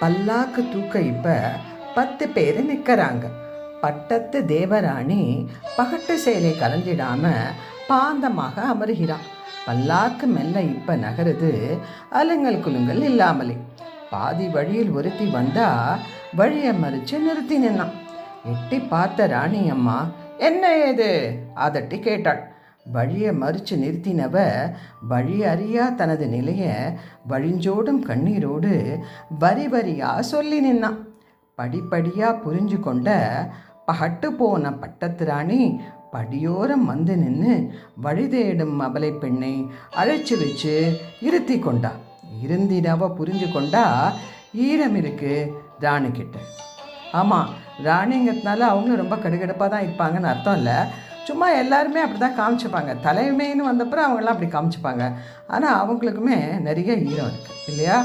பல்லாக்கு தூக்க இப்ப பத்து பேர் நிற்கிறாங்க பட்டத்து தேவராணி பகட்டு சேலை கலந்திடாம பாந்தமாக அமருகிறான். பல்லாக்கு மெல்ல இப்ப நகருது அலுங்கல் குலுங்கல் இல்லாமலே. பாதி வழியில் ஒருத்தி வந்தா வழியை மறிச்சு நிறுத்தி நின்னான். எட்டி பார்த்த ராணி அம்மா என்ன ஏது? அதட்டி கேட்டாள். வழியை மறிச்சு நிறுத்தினவ வழி அறியா தனது நிலையை வழிஞ்சோடும் கண்ணீரோடு வரி வரியாக சொல்லி நின்னான். படிப்படியாக புரிஞ்சு கொண்ட பகட்டு போன பட்டத்து ராணி படியோரம் வந்து நின்று வழி தேடும் அபலை பெண்ணை அழைச்சி வச்சு இருத்தி கொண்டா. இருந்தினவ புரிஞ்சு கொண்டா ஈரம் இருக்கு ராணிக்கிட்ட. ஆமாம் ராணிங்கிறதுனால அவங்களும் ரொம்ப கடுகடுப்பாக தான் இருப்பாங்கன்னு அர்த்தம் இல்லை. சும்மா எல்லாருமே அப்படி தான் காமிச்சுப்பாங்க. தலைமைன்னு வந்தப்புறம் அவங்களாம் அப்படி காமிச்சுப்பாங்க. ஆனால் அவங்களுக்குமே நிறைய ஈரம் இருக்குது இல்லையா?